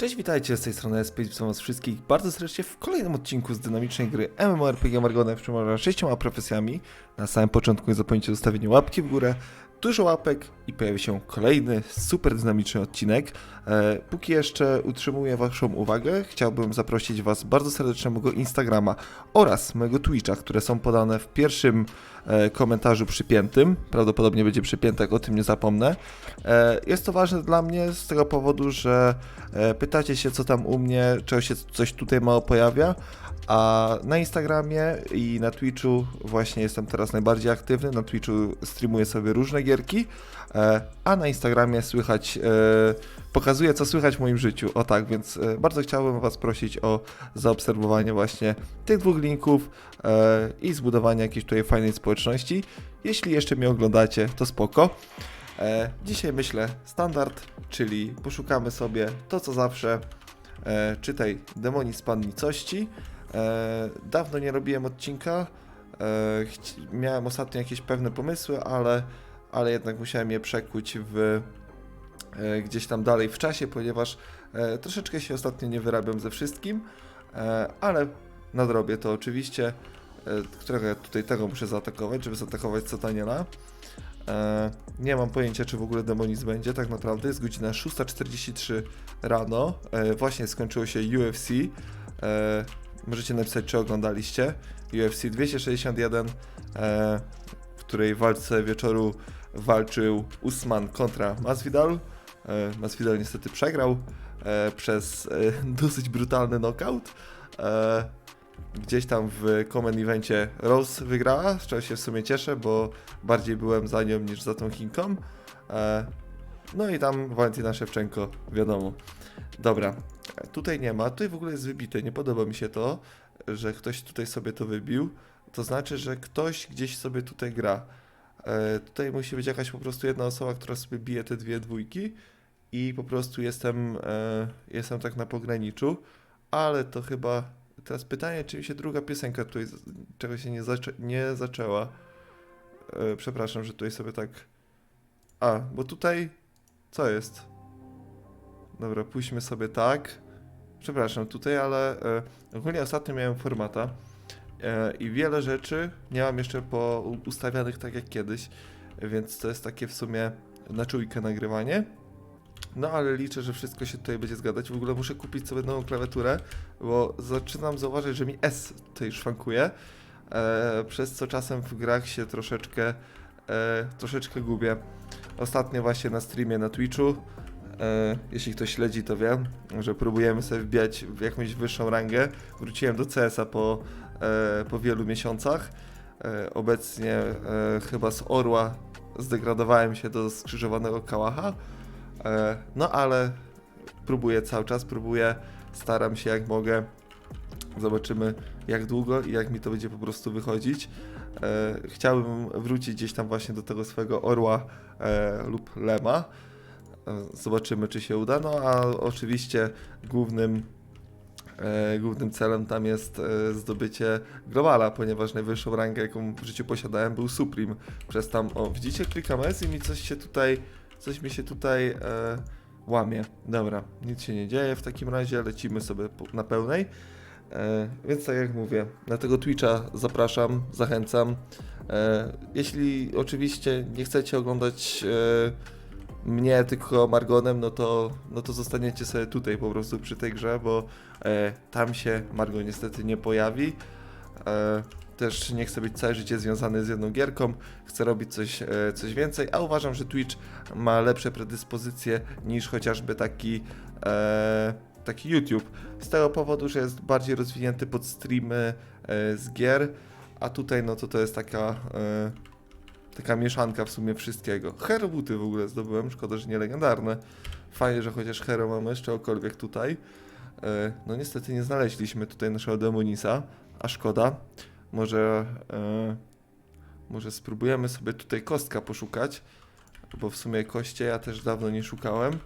Cześć, witajcie, z tej strony SP, witam was wszystkich bardzo serdecznie w kolejnym odcinku z dynamicznej gry MMORPG Margonem, w można sześcioma profesjami. Na samym początku nie zapomnijcie o zostawieniu łapki w górę, dużo łapek i pojawi się kolejny super dynamiczny odcinek. E, póki jeszcze utrzymuję waszą uwagę, chciałbym zaprosić was bardzo serdecznie mojego Instagrama oraz mojego Twitcha, które są podane w pierwszym e, komentarzu przypiętym. Prawdopodobnie będzie przypięte, jak o tym nie zapomnę. E, jest to ważne dla mnie z tego powodu, że pytacie się, co tam u mnie, czego się coś tutaj mało pojawia. A na Instagramie i na Twitchu właśnie jestem teraz najbardziej aktywny. Na Twitchu streamuję sobie różne gierki, e, a na Instagramie słychać, e, pokazuję co słychać w moim życiu. O tak, więc e, bardzo chciałbym Was prosić o zaobserwowanie właśnie tych dwóch linków i zbudowanie jakiejś tutaj fajnej społeczności. Jeśli jeszcze mnie oglądacie, to spoko. Dzisiaj myślę standard, czyli poszukamy sobie to co zawsze. Czytaj Demoni z Pannicości. E, dawno nie robiłem odcinka. E, miałem ostatnio jakieś pewne pomysły, ale, ale jednak musiałem je przekuć w e, gdzieś tam dalej w czasie, ponieważ troszeczkę się ostatnio nie wyrabiam ze wszystkim, ale nadrobię to oczywiście. Którego ja tutaj tego muszę zaatakować, żeby zaatakować Sataniela. Nie mam pojęcia, czy w ogóle demonizm będzie, tak naprawdę. Jest godzina 6.43 rano. Właśnie skończyło się UFC. Możecie napisać, czy oglądaliście. UFC 261, e, w której walce wieczoru walczył Usman kontra Masvidal. E, Masvidal niestety przegrał e, przez dosyć brutalny knockout. Gdzieś tam w Common Evencie Rose wygrała, z czego się w sumie cieszę, bo bardziej byłem za nią niż za tą Chinką. No i tam Walentyna Szewczenko, wiadomo. Dobra, tutaj nie ma, tutaj w ogóle jest wybite, nie podoba mi się to, że ktoś tutaj sobie to wybił. To znaczy, że ktoś gdzieś sobie tutaj gra. E, tutaj musi być jakaś po prostu jedna osoba, która sobie bije te dwie dwójki i po prostu jestem, e, jestem tak na pograniczu, ale to chyba Teraz pytanie, czy mi się druga piosenka tutaj z- czego się nie, zaczę nie zaczęła. E, przepraszam, że tutaj sobie tak. A, bo tutaj. Co jest? Dobra, pójdźmy sobie tak. Przepraszam tutaj, ale e, ogólnie ostatnio miałem formata e, i wiele rzeczy nie mam jeszcze po ustawianych tak jak kiedyś, więc to jest takie w sumie na czujkę nagrywanie. No ale liczę, że wszystko się tutaj będzie zgadać. W ogóle muszę kupić sobie nową klawiaturę, bo zaczynam zauważyć, że mi S tutaj szwankuje, e, przez co czasem w grach się troszeczkę, e, troszeczkę gubię. Ostatnio właśnie na streamie na Twitchu, jeśli ktoś śledzi to wie, że próbujemy sobie wbijać w jakąś wyższą rangę. Wróciłem do CS-a po, e, po wielu miesiącach. E, obecnie e, chyba z Orła zdegradowałem się do skrzyżowanego kałacha. E, No ale próbuję cały czas, próbuję, staram się jak mogę. Zobaczymy jak długo i jak mi to będzie po prostu wychodzić. E, Chciałbym wrócić gdzieś tam właśnie do tego swojego orła e, lub lema. Zobaczymy czy się uda. No a oczywiście głównym e, głównym celem tam jest e, zdobycie globala, ponieważ najwyższą rangę jaką w życiu posiadałem był Supreme. Przez tam, o widzicie, klikam S i mi coś się tutaj coś mi się tutaj e, łamie. Dobra, nic się nie dzieje, w takim razie lecimy sobie na pełnej. E, więc tak jak mówię, na tego Twitcha zapraszam, zachęcam. E, jeśli oczywiście nie chcecie oglądać e, mnie tylko Margonem, no to, no to zostaniecie sobie tutaj po prostu przy tej grze, bo e, tam się Margo niestety nie pojawi. E, też nie chcę być całe życie związany z jedną gierką, chcę robić coś, e, coś więcej, a uważam, że Twitch ma lepsze predyspozycje niż chociażby taki, e, taki YouTube. Z tego powodu, że jest bardziej rozwinięty pod streamy e, z gier, a tutaj no to to jest taka, e, taka mieszanka w sumie wszystkiego. Hero buty w ogóle zdobyłem, szkoda, że nie legendarne. Fajnie, że chociaż Hero mamy z czegokolwiek tutaj. E, no niestety nie znaleźliśmy tutaj naszego Demonisa, a szkoda. Może, e, może spróbujemy sobie tutaj kostka poszukać, bo w sumie koście ja też dawno nie szukałem.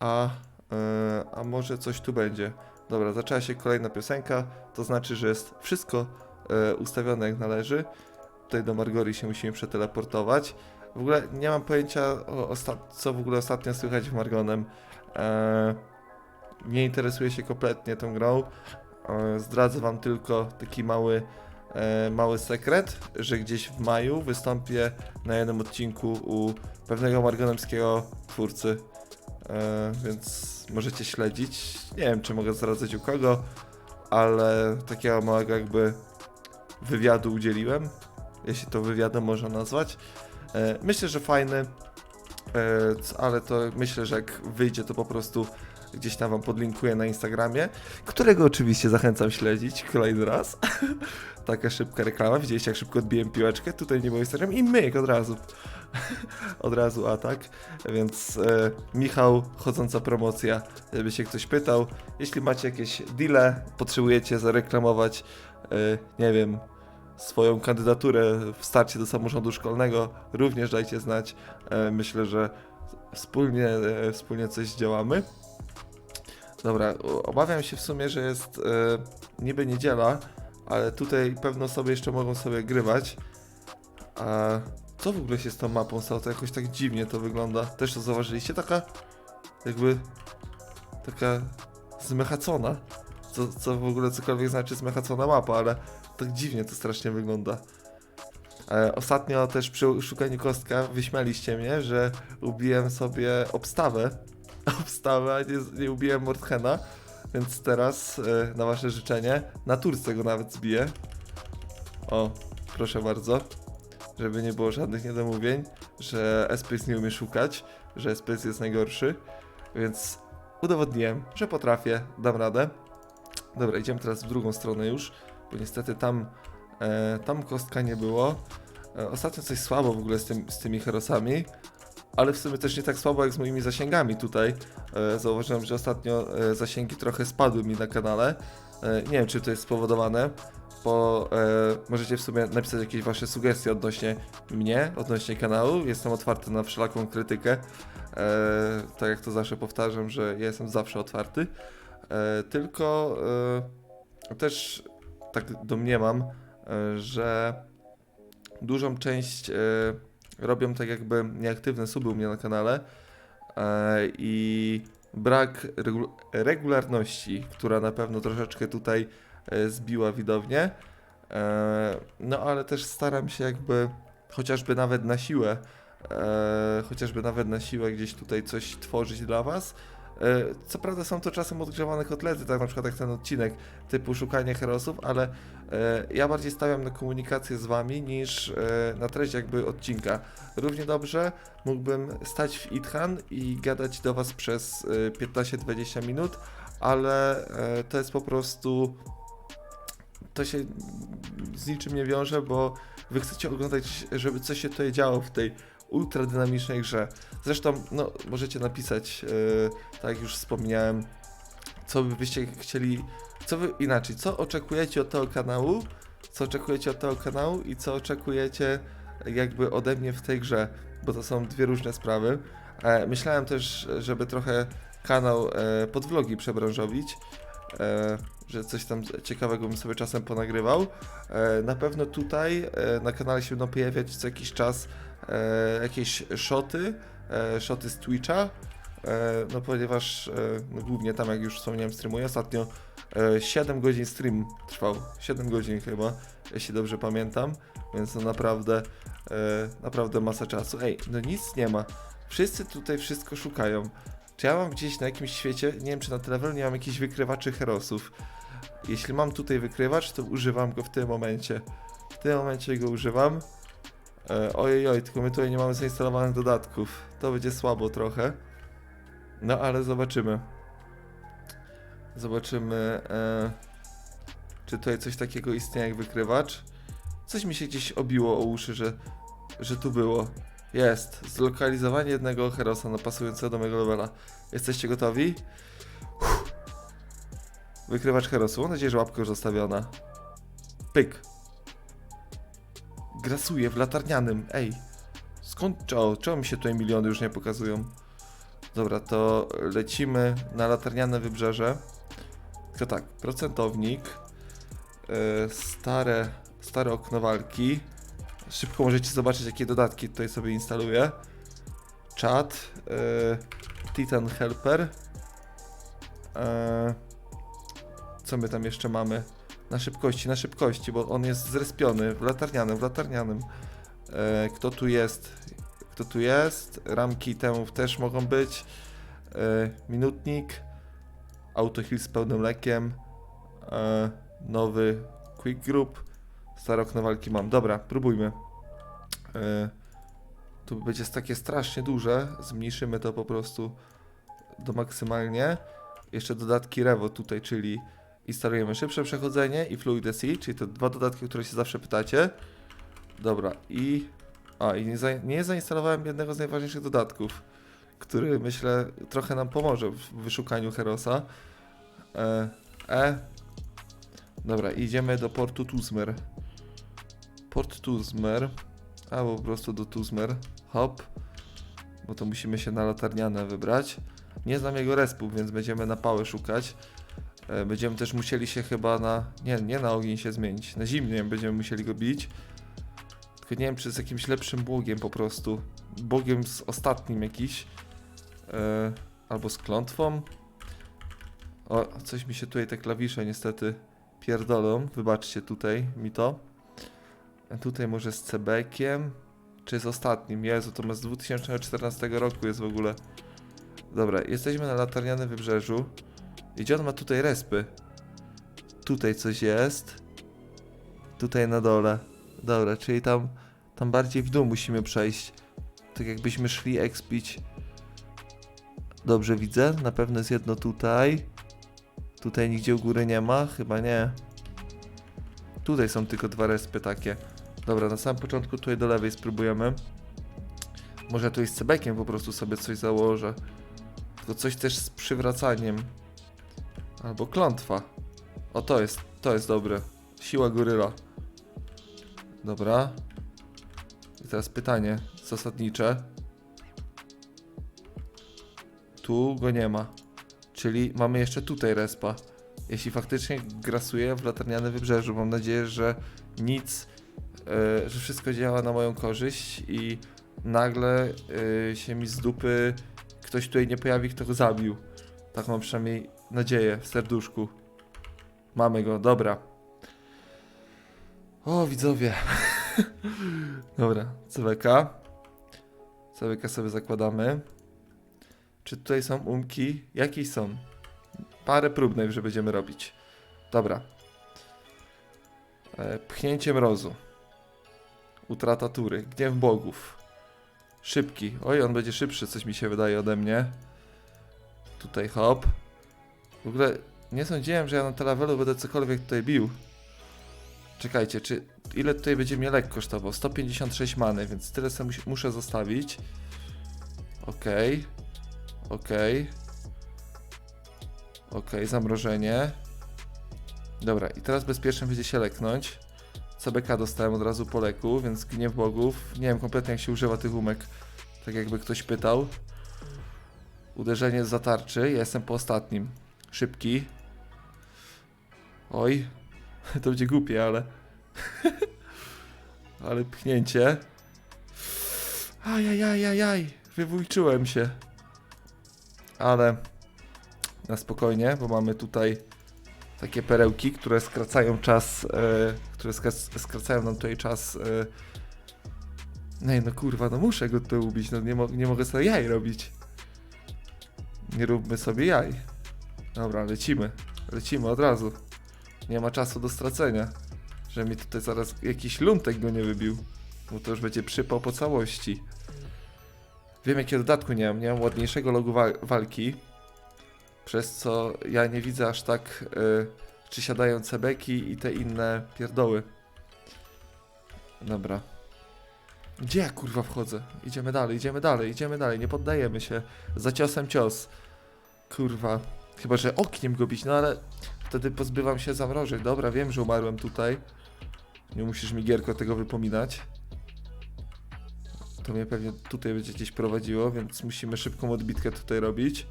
A, e, a może coś tu będzie. Dobra, zaczęła się kolejna piosenka, to znaczy, że jest wszystko ustawione jak należy. Tutaj do Margorii się musimy przeteleportować. W ogóle nie mam pojęcia, co w ogóle ostatnio słychać w Margonem. E, nie interesuje się kompletnie tą grą, e, zdradzę wam tylko taki mały, e, mały sekret, że gdzieś w maju wystąpię na jednym odcinku u pewnego margonemskiego twórcy, e, więc możecie śledzić. Nie wiem, czy mogę zdradzać u kogo, ale takiego małego jakby wywiadu udzieliłem, jeśli to wywiadem można nazwać. E, Myślę, że fajny, e, ale to myślę, że jak wyjdzie, to po prostu gdzieś tam wam podlinkuję na Instagramie, którego oczywiście zachęcam śledzić kolejny raz. Taka szybka reklama, widzieliście jak szybko odbiłem piłeczkę, tutaj nie było Instagram i myk od razu. od razu atak, więc e, Michał, chodząca promocja, jakby się ktoś pytał. Jeśli macie jakieś deale, potrzebujecie zareklamować, e, nie wiem, swoją kandydaturę w starcie do samorządu szkolnego, również dajcie znać. E, myślę, że wspólnie, e, wspólnie coś działamy. Dobra, obawiam się w sumie, że jest e, niby niedziela, ale tutaj pewne osoby jeszcze mogą sobie grywać. A co w ogóle się z tą mapą stało? To jakoś tak dziwnie to wygląda. Też to zauważyliście? Taka jakby taka zmechacona. Co, co w ogóle cokolwiek znaczy zmechacona mapa, ale tak dziwnie to strasznie wygląda. E, ostatnio też przy szukaniu kostka wyśmialiście mnie, że ubiłem sobie obstawę. Obstawę, nie, nie ubiłem Mordhena. Więc teraz e, na wasze życzenie na turce go nawet zbiję. O, proszę bardzo. Żeby nie było żadnych niedomówień, że SPS nie umie szukać, że SPS jest najgorszy. Więc udowodniłem, że potrafię, dam radę. Dobra, idziemy teraz w drugą stronę już, bo niestety tam, e, tam kostka nie było. E, ostatnio coś słabo w ogóle z, tym, z tymi herosami, ale w sumie też nie tak słabo jak z moimi zasięgami tutaj. E, zauważyłem, że ostatnio e, zasięgi trochę spadły mi na kanale. E, nie wiem, czy to jest spowodowane, bo e, możecie w sumie napisać jakieś wasze sugestie odnośnie mnie, odnośnie kanału. Jestem otwarty na wszelaką krytykę. E, tak jak to zawsze powtarzam, że ja jestem zawsze otwarty. E, tylko e, też tak domniemam, e, że dużą część e, robią tak jakby nieaktywne suby u mnie na kanale e, i brak regu- regularności, która na pewno troszeczkę tutaj zbiła widownię. No ale też staram się jakby chociażby nawet na siłę, chociażby nawet na siłę gdzieś tutaj coś tworzyć dla was. E, Co prawda są to czasem odgrzewane kotlety, tak na przykład jak ten odcinek typu szukanie herosów, ale e, ja bardziej stawiam na komunikację z wami niż e, na treść jakby odcinka. Równie dobrze mógłbym stać w Ithan i gadać do was przez e, 15-20 minut, ale to jest po prostu to się z niczym nie wiąże, bo wy chcecie oglądać, żeby coś się tutaj działo w tej ultra dynamicznej grze. Zresztą, no, możecie napisać, e, tak jak już wspomniałem, co by byście chcieli, co wy, inaczej, co oczekujecie od tego kanału, co oczekujecie od tego kanału i co oczekujecie jakby ode mnie w tej grze, bo to są dwie różne sprawy. E, myślałem też, żeby trochę kanał e, pod vlogi przebranżowić, e, że coś tam ciekawego bym sobie czasem ponagrywał. E, na pewno tutaj e, na kanale się będą pojawiać co jakiś czas e, jakieś shoty, e, shoty z Twitcha, e, no ponieważ e, no głównie tam jak już wspomniałem streamuję, ostatnio e, 7 godzin stream trwał, 7 godzin chyba, jeśli dobrze pamiętam, więc to naprawdę, e, naprawdę masa czasu. Ej, no nic nie ma, wszyscy tutaj wszystko szukają. Czy ja mam gdzieś na jakimś świecie, nie wiem czy na telewelu nie mam jakichś wykrywaczy herosów. Jeśli mam tutaj wykrywacz, to używam go w tym momencie. W tym momencie go używam. E, ojej, oj, tylko my tutaj nie mamy zainstalowanych dodatków. To będzie słabo trochę. No ale zobaczymy. Zobaczymy, e, czy tutaj coś takiego istnieje jak wykrywacz. Coś mi się gdzieś obiło o uszy, że, że tu było. Jest. Zlokalizowanie jednego herosa na pasującego do mojego levela. Jesteście gotowi? Uff. Wykrywacz herosu. Mam nadzieję, że łapka już zostawiona. Pyk. Grasuje w latarnianym. Ej. Skąd? O, czemu mi się tutaj miliony już nie pokazują? Dobra, to lecimy na latarniane wybrzeże. Tylko tak, procentownik. Yy, stare, stare okno walki. Szybko możecie zobaczyć, jakie dodatki tutaj sobie instaluję. Chat. Yy, Titan Helper. E, co my tam jeszcze mamy? Na szybkości, na szybkości, bo on jest zrespiony w latarnianym, w latarnianym. E, kto tu jest? Kto tu jest? Ramki temu też mogą być. E, minutnik. Autoheal z pełnym lekiem. E, nowy Quick Group. Stare okno walki mam. Dobra, próbujmy. E, tu będzie takie strasznie duże. Zmniejszymy to po prostu do maksymalnie. Jeszcze dodatki Revo tutaj, czyli instalujemy szybsze przechodzenie i Fluid SE, czyli to dwa dodatki, które się zawsze pytacie. Dobra, i... A, i nie, za, nie zainstalowałem jednego z najważniejszych dodatków, który myślę trochę nam pomoże w wyszukaniu Herosa. E, e. Dobra, idziemy do portu Tuzmer. Port Tuzmer, albo po prostu do Tuzmer. Hop. Bo to musimy się na latarniane wybrać. Nie znam jego respu, więc będziemy na pałę szukać. E, Będziemy też musieli się chyba na. Nie, nie na ogień się zmienić. Na zimnie będziemy musieli go bić. Tylko nie wiem, czy z jakimś lepszym błogiem po prostu. Bogiem z ostatnim jakiś. E, albo z klątwą. O, coś mi się tutaj te klawisze niestety pierdolą. Wybaczcie tutaj mi to. Tutaj może z cebekiem. Czy z ostatnim? Jezu, to z 2014 roku jest w ogóle. Dobra, jesteśmy na latarnianym wybrzeżu. I Gdzie on ma tutaj respy? Tutaj coś jest. Tutaj na dole. Dobra, czyli tam, tam bardziej w dół musimy przejść. Tak jakbyśmy szli expić. Dobrze widzę, na pewno jest jedno tutaj. Tutaj nigdzie u góry nie ma, chyba nie. Tutaj są tylko dwa respy takie. Dobra, na samym początku tutaj do lewej spróbujemy. Może tu z cebekiem po prostu sobie coś założę. Tylko coś też z przywracaniem. Albo klątwa. O, to jest, to jest dobre. Siła goryla. Dobra. I teraz pytanie zasadnicze. Tu go nie ma. Czyli mamy jeszcze tutaj respa. Jeśli faktycznie grasuje w latarniane wybrzeżu, mam nadzieję, że nic, że wszystko działa na moją korzyść i nagle e, się mi z dupy ktoś tutaj nie pojawi, kto go zabił. Tak mam przynajmniej nadzieję w serduszku. Mamy go, dobra. O, widzowie. dobra, CWK. CWK sobie zakładamy. Czy tutaj są umki? Jakieś są? Parę prób najwyżej będziemy robić. Dobra. E, pchnięcie mrozu. Utrata tury. Gniew bogów. Szybki. Oj, on będzie szybszy, coś mi się wydaje ode mnie. Tutaj hop. W ogóle nie sądziłem, że ja na telewelu będę cokolwiek tutaj bił. Czekajcie, czy ile tutaj będzie mnie lek kosztował? 156 many, więc tyle sobie muszę zostawić. Okej. Okej. Okej, zamrożenie. Dobra, i teraz bezpiecznie będzie się leknąć. CBK dostałem od razu po leku, więc gniew bogów. Nie wiem kompletnie jak się używa tych umek. Tak jakby ktoś pytał. Uderzenie z zatarczy. Ja jestem po ostatnim. Szybki. Oj. To będzie głupie, ale... ale pchnięcie. Ajajajajaj. Wywójczyłem się. Ale... Na spokojnie, bo mamy tutaj takie perełki, które skracają czas, e, które skra- skracają nam tutaj czas. E, nie no kurwa, no muszę go tu ubić, no nie, mo- nie mogę sobie jaj robić. Nie róbmy sobie jaj. Dobra, lecimy. Lecimy od razu. Nie ma czasu do stracenia. Że mi tutaj zaraz jakiś luntek go nie wybił. Bo to już będzie przypał po całości. Wiem jakiego dodatku nie mam. Nie mam ładniejszego logu wa- walki. Przez co ja nie widzę aż tak, y, czy siadają cebeki i te inne pierdoły. Dobra. Gdzie ja kurwa wchodzę? Idziemy dalej, idziemy dalej, idziemy dalej, nie poddajemy się. Za ciosem cios. Kurwa. Chyba, że okniem go bić, no ale wtedy pozbywam się zamrożeń. Dobra, wiem, że umarłem tutaj. Nie musisz mi Gierko tego wypominać. To mnie pewnie tutaj będzie gdzieś prowadziło, więc musimy szybką odbitkę tutaj robić.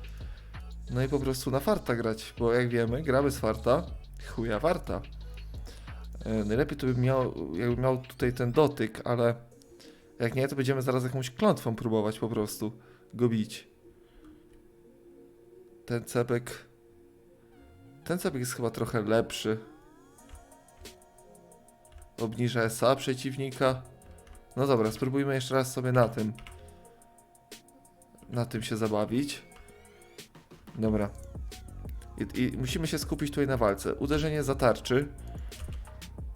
No i po prostu na farta grać, bo jak wiemy, gramy z farta, chuja warta. E, najlepiej to bym miał, jakbym miał tutaj ten dotyk, ale jak nie, to będziemy zaraz jakąś klątwą próbować po prostu go bić. Ten cepek Ten cebek jest chyba trochę lepszy. Obniża SA przeciwnika. No dobra, spróbujmy jeszcze raz sobie na tym. Na tym się zabawić. Dobra. I, I musimy się skupić tutaj na walce. Uderzenie zatarczy.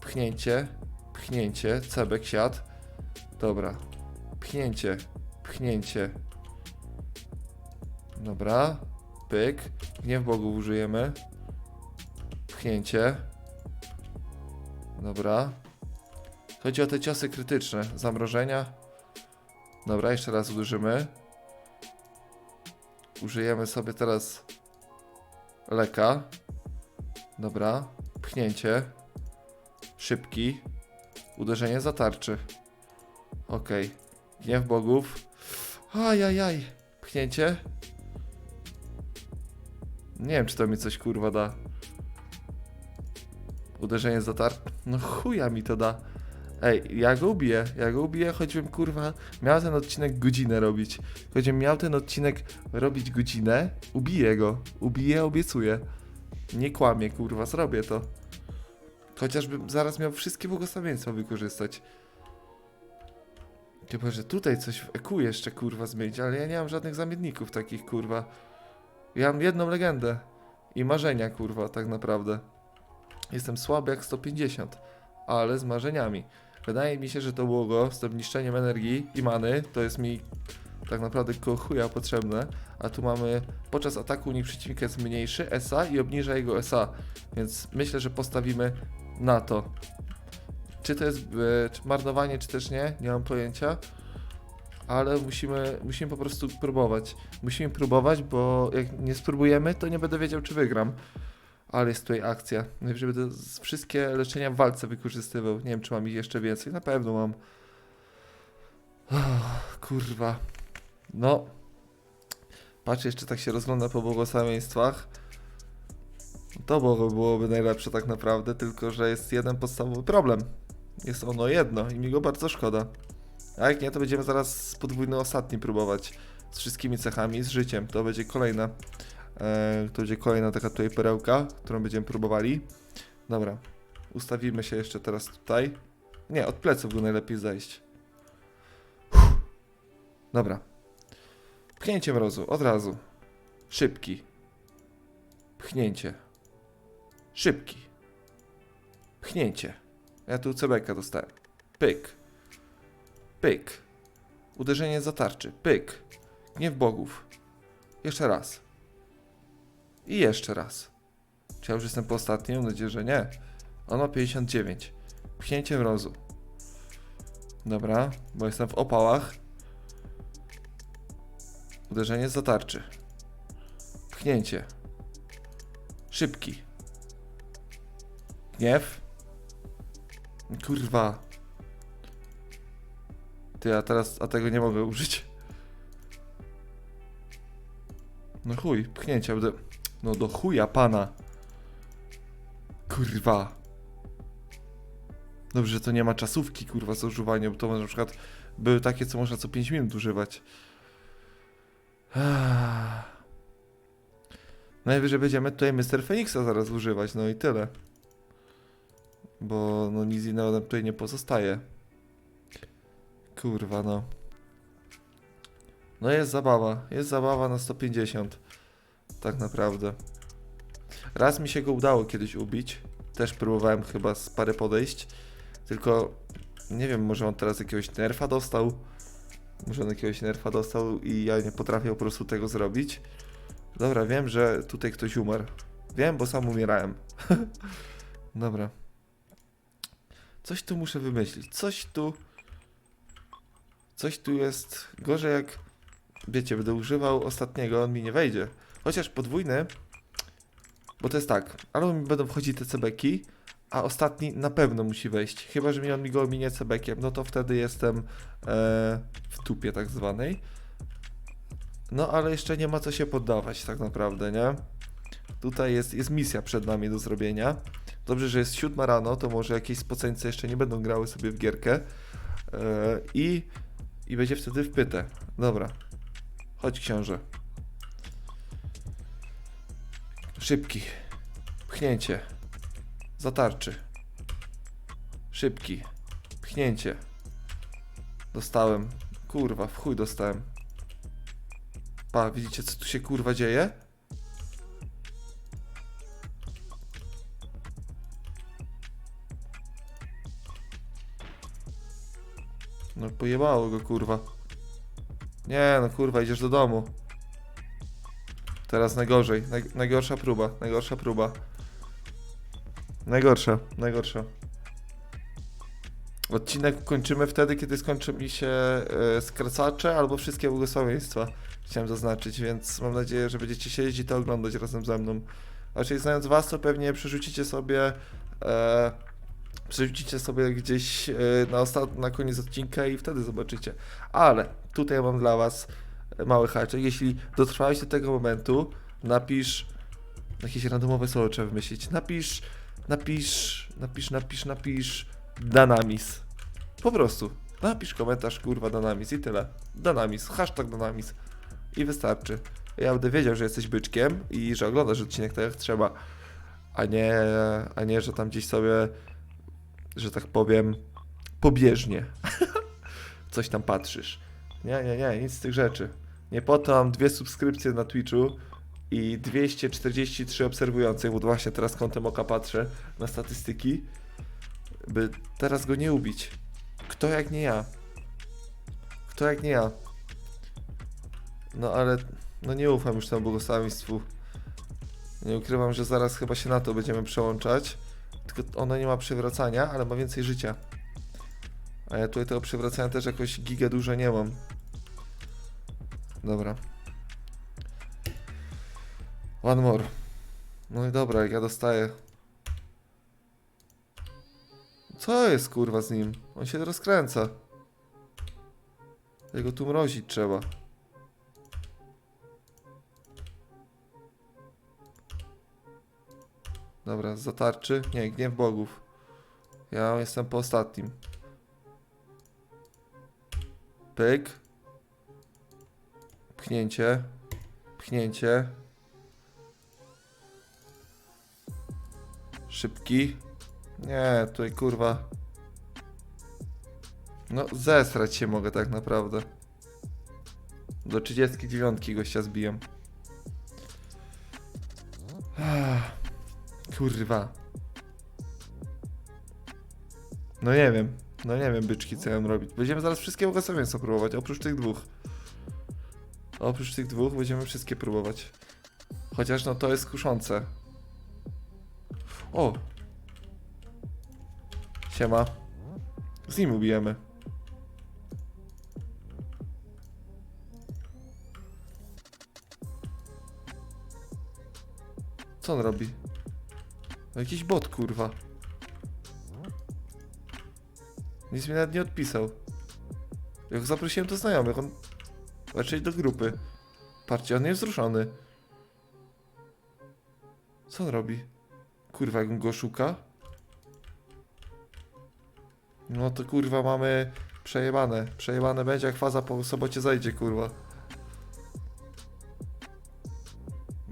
Pchnięcie. Pchnięcie. Cebek siadł. Dobra. Pchnięcie. Pchnięcie. Dobra. Pyk. Gniew Bogów użyjemy. Pchnięcie. Dobra. Chodzi o te ciosy krytyczne. Zamrożenia. Dobra, jeszcze raz uderzymy. Użyjemy sobie teraz leka. Dobra. Pchnięcie. Szybki. Uderzenie zatarczy. Okej. Gniew bogów. Ajajaj. Pchnięcie. Nie wiem, czy to mi coś kurwa da. Uderzenie zatarczy. No chuja mi to da. Ej, ja go ubiję, ja go ubiję, choćbym kurwa miał ten odcinek godzinę robić. Choćbym miał ten odcinek robić godzinę, ubiję go. Ubiję, obiecuję. Nie kłamię, kurwa, zrobię to. Chociażbym zaraz miał wszystkie błogosławieństwa wykorzystać. Chyba, że tutaj coś w EQ jeszcze kurwa zmienić, ale ja nie mam żadnych zamienników takich kurwa. Ja mam jedną legendę i marzenia kurwa tak naprawdę. Jestem słaby jak 150, ale z marzeniami. Wydaje mi się, że to błogo z tym niszczeniem energii i many to jest mi tak naprawdę koło chuja potrzebne, a tu mamy podczas ataku unik przeciwnika jest mniejszy SA i obniża jego SA, więc myślę, że postawimy na to. Czy to jest e, czy marnowanie, czy też nie, nie mam pojęcia, ale musimy, musimy po prostu próbować. Musimy próbować, bo jak nie spróbujemy, to nie będę wiedział, czy wygram. Ale jest tutaj akcja. Najwyżej będę z- wszystkie leczenia w walce wykorzystywał. Nie wiem, czy mam ich jeszcze więcej. Na pewno mam. Oh, kurwa. No. Patrz, jeszcze tak się rozgląda po błogosławieństwach. To było- byłoby najlepsze tak naprawdę, tylko że jest jeden podstawowy problem. Jest ono jedno i mi go bardzo szkoda. A jak nie, to będziemy zaraz podwójny ostatni próbować. Z wszystkimi cechami, z życiem. To będzie kolejna. E, to będzie kolejna taka tutaj perełka, którą będziemy próbowali. Dobra. Ustawimy się jeszcze teraz tutaj. Nie, od pleców go najlepiej zejść. Dobra. Pchnięcie mrozu, od razu. Szybki. Pchnięcie. Szybki. Pchnięcie. Ja tu cebeka dostałem. Pyk. Pyk. Uderzenie zatarczy. Pyk. Gniew bogów. Jeszcze raz. I jeszcze raz. Czy ja już jestem po ostatnim? Mam nadzieję, że nie. On ma 59. Pchnięcie mrozu. Dobra, bo jestem w opałach. Uderzenie zatarczy. Pchnięcie. Szybki. Gniew. Kurwa. Ty, a teraz, a tego nie mogę użyć. No chuj, pchnięcia będę... No do chuja pana. Kurwa. Dobrze, że to nie ma czasówki, kurwa, z używaniem, bo to na przykład były takie, co można co 5 minut używać. Najwyżej będziemy tutaj Mr. Phoenixa zaraz używać, no i tyle. Bo no nic innego nam tutaj nie pozostaje. Kurwa, no. No jest zabawa, jest zabawa na 150. Tak naprawdę. Raz mi się go udało kiedyś ubić. Też próbowałem chyba z parę podejść. Tylko nie wiem, może on teraz jakiegoś nerfa dostał. Może on jakiegoś nerfa dostał i ja nie potrafię po prostu tego zrobić. Dobra, wiem, że tutaj ktoś umarł. Wiem, bo sam umierałem. Dobra. Coś tu muszę wymyślić. Coś tu. Coś tu jest gorzej jak. Wiecie, będę używał ostatniego, on mi nie wejdzie. Chociaż podwójny. Bo to jest tak, albo mi będą wchodzić te cebeki, a ostatni na pewno musi wejść. Chyba, że mi on mi go ominie cebekiem, no to wtedy jestem e, w tupie tak zwanej. No ale jeszcze nie ma co się poddawać tak naprawdę, nie? Tutaj jest, jest misja przed nami do zrobienia. Dobrze, że jest siódma rano, to może jakieś spoceńce jeszcze nie będą grały sobie w gierkę. E, i, I będzie wtedy wpyte. Dobra. Chodź książę. Szybki. Pchnięcie. Zatarczy. Szybki. Pchnięcie. Dostałem. Kurwa, w chuj dostałem. Pa, widzicie co tu się kurwa dzieje? No pojebało go kurwa. Nie no kurwa, idziesz do domu. Teraz najgorzej. Naj, najgorsza próba, najgorsza próba. Najgorsza, najgorsza. Odcinek kończymy wtedy, kiedy skończy mi się e, skracacze albo wszystkie błogosławieństwa. Chciałem zaznaczyć, więc mam nadzieję, że będziecie siedzieć i to oglądać razem ze mną. Czyli znając was, to pewnie przerzucicie sobie e, przerzucicie sobie gdzieś e, na, ostat- na koniec odcinka i wtedy zobaczycie. Ale tutaj mam dla was mały haczyk. Jeśli dotrwałeś do tego momentu, napisz jakieś randomowe słowo trzeba wymyślić. Napisz, napisz, napisz, napisz, napisz Danamis. Po prostu. Napisz komentarz, kurwa, Danamis i tyle. Danamis, hashtag Danamis. I wystarczy. Ja będę wiedział, że jesteś byczkiem i że oglądasz odcinek tak jak trzeba, a nie, a nie, że tam gdzieś sobie, że tak powiem, pobieżnie coś tam patrzysz. Nie, nie, nie, nic z tych rzeczy. Nie po to mam dwie subskrypcje na Twitchu i 243 obserwujących, bo właśnie teraz kątem oka patrzę na statystyki, by teraz go nie ubić. Kto jak nie ja? Kto jak nie ja? No ale, no nie ufam już temu błogosławieństwu. Nie ukrywam, że zaraz chyba się na to będziemy przełączać. Tylko ono nie ma przewracania, ale ma więcej życia. A ja tutaj tego przewracania też jakoś giga dużo nie mam. Dobra. One more. No i dobra, jak ja dostaję. Co jest kurwa z nim? On się rozkręca. Jego tu mrozić trzeba. Dobra, zatarczy. Nie, gniew bogów. Ja jestem po ostatnim. Pyk. Pchnięcie. Pchnięcie. Szybki. Nie, tutaj kurwa. No, zesrać się mogę tak naprawdę. Do 39 gościa zbijam. Ach, Kurwa. No nie wiem. No nie wiem, byczki, co ja mam robić. Będziemy zaraz wszystkie błogosławieństwa próbować, oprócz tych dwóch. Oprócz tych dwóch będziemy wszystkie próbować. Chociaż no to jest kuszące. O! Siema. Z nim ubijemy. Co on robi? No Jakiś bot, kurwa. Nic mi nawet nie odpisał. Jak zaprosiłem do znajomych, on... Raczej do grupy. Patrzcie, on jest wzruszony. Co on robi? Kurwa, jak go szuka? No to kurwa mamy przejebane. Przejebane będzie jak faza po sobocie zajdzie, kurwa.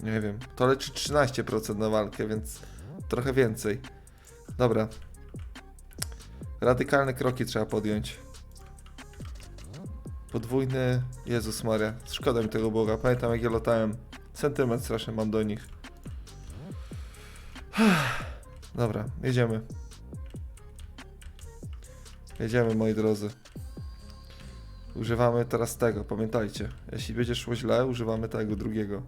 Nie wiem. To leczy 13% na walkę, więc trochę więcej. Dobra. Radykalne kroki trzeba podjąć. Podwójny... Jezus Maria. Szkoda mi tego Boga. Pamiętam jak ja latałem. Sentyment straszny mam do nich. Dobra, jedziemy. Jedziemy, moi drodzy. Używamy teraz tego, pamiętajcie. Jeśli będzie szło źle, używamy tego drugiego.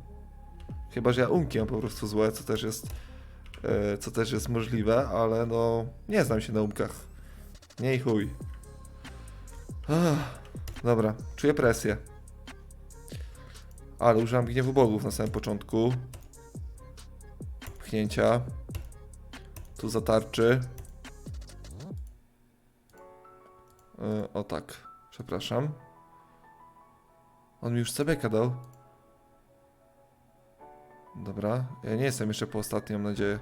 Chyba, że ja umki mam po prostu złe, co też jest e, co też jest możliwe, ale no nie znam się na umkach. Nie i chuj. Ach, dobra, czuję presję. Ale użyłam gniewu bogów na samym początku. Pchnięcia. Tu zatarczy. E, o tak, przepraszam. On mi już CBK dał. Dobra, ja nie jestem jeszcze po ostatnim, mam nadzieję.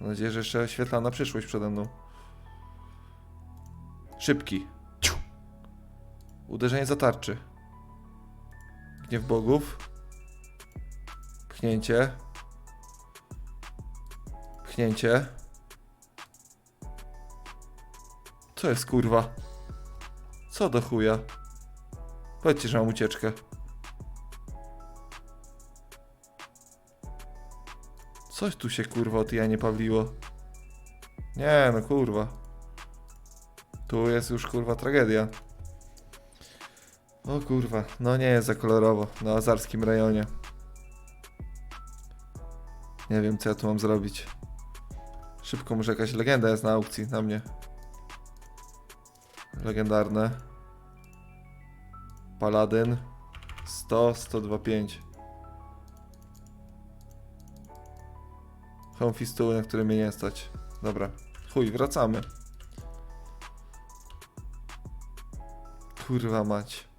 Mam nadzieję, że jeszcze świetlana przyszłość przede mną. Szybki. Uderzenie zatarczy. Gniew bogów. Pchnięcie. Pchnięcie. Co jest kurwa? Co do chuja? Powiedzcie, że mam ucieczkę. Coś tu się kurwa od Janie Pawliło. Nie no kurwa. Tu jest już kurwa tragedia. O kurwa, no nie jest za kolorowo na azarskim rejonie. Nie wiem co ja tu mam zrobić. Szybko może jakaś legenda jest na aukcji na mnie. Legendarne. Paladyn. 100, 125. Home Fistu, na który mnie nie stać. Dobra. Chuj, wracamy. Kurwa mać.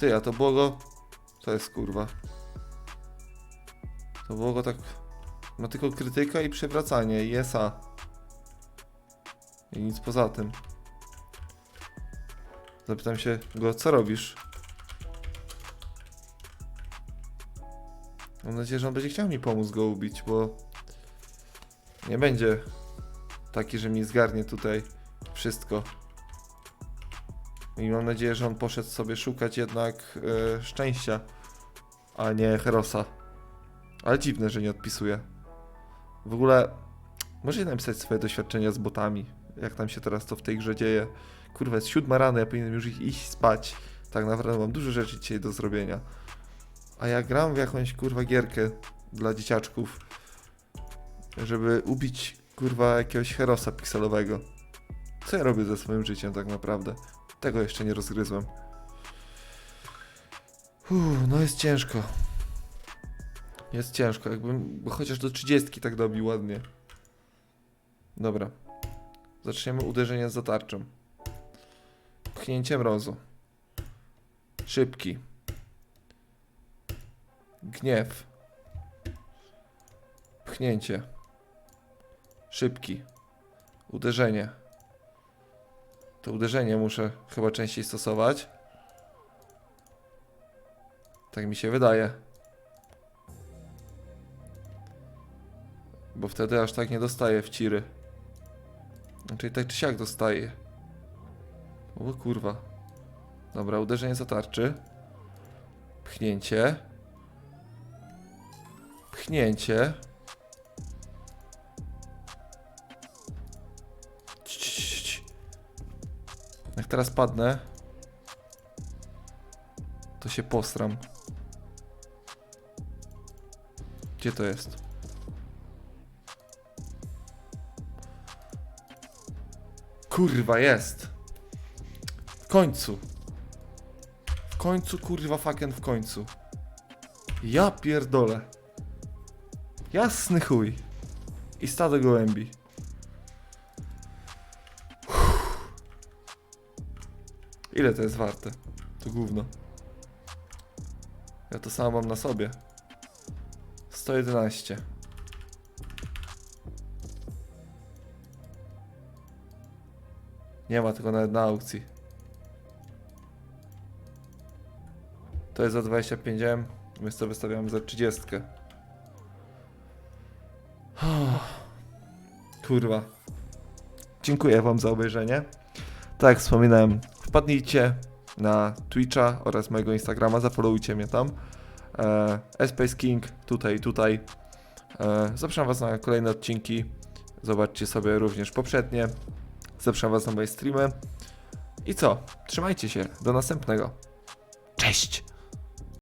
Ty, a to było go... To jest kurwa. To było go tak... Ma tylko krytyka i przewracanie i SA. I nic poza tym. Zapytam się go, co robisz? Mam nadzieję, że on będzie chciał mi pomóc go ubić, bo nie będzie taki, że mi zgarnie tutaj wszystko. I mam nadzieję, że on poszedł sobie szukać jednak e, szczęścia, a nie Herosa. Ale dziwne, że nie odpisuje. W ogóle może napisać swoje doświadczenia z botami, jak tam się teraz to w tej grze dzieje. Kurwa, jest siódma rano, ja powinienem już iść spać. Tak naprawdę mam dużo rzeczy dzisiaj do zrobienia. A ja gram w jakąś kurwa gierkę dla dzieciaczków, żeby ubić kurwa jakiegoś herosa pikselowego. Co ja robię ze swoim życiem tak naprawdę? Tego jeszcze nie rozgryzłem. Uff, no jest ciężko. Jest ciężko, jakbym chociaż do 30 tak dobił ładnie. Dobra. Zaczniemy uderzenie z zatarczą. Pchnięcie mrozu. Szybki. Gniew. Pchnięcie. Szybki. Uderzenie. To uderzenie muszę chyba częściej stosować. Tak mi się wydaje. Bo wtedy aż tak nie dostaję w ciry. Czyli tak czy siak dostaję. O kurwa. Dobra, uderzenie zatarczy. Pchnięcie. Pchnięcie. Teraz padnę, to się postram. Gdzie to jest? Kurwa, jest. W końcu. W końcu, kurwa, fucking w końcu. Ja pierdolę. Jasny chuj. I stado gołębi. Ile to jest warte? To gówno. Ja to samo mam na sobie. 111. Nie ma tego nawet na aukcji. To jest za 25M, my to wystawiamy za 30. Kurwa. Dziękuję Wam za obejrzenie. Tak wspominałem, wpadnijcie na Twitcha oraz mojego Instagrama, zafollowujcie mnie tam. E, Space King, tutaj, tutaj. E, zapraszam Was na kolejne odcinki. Zobaczcie sobie również poprzednie. Zapraszam Was na moje streamy. I co? Trzymajcie się. Do następnego. Cześć!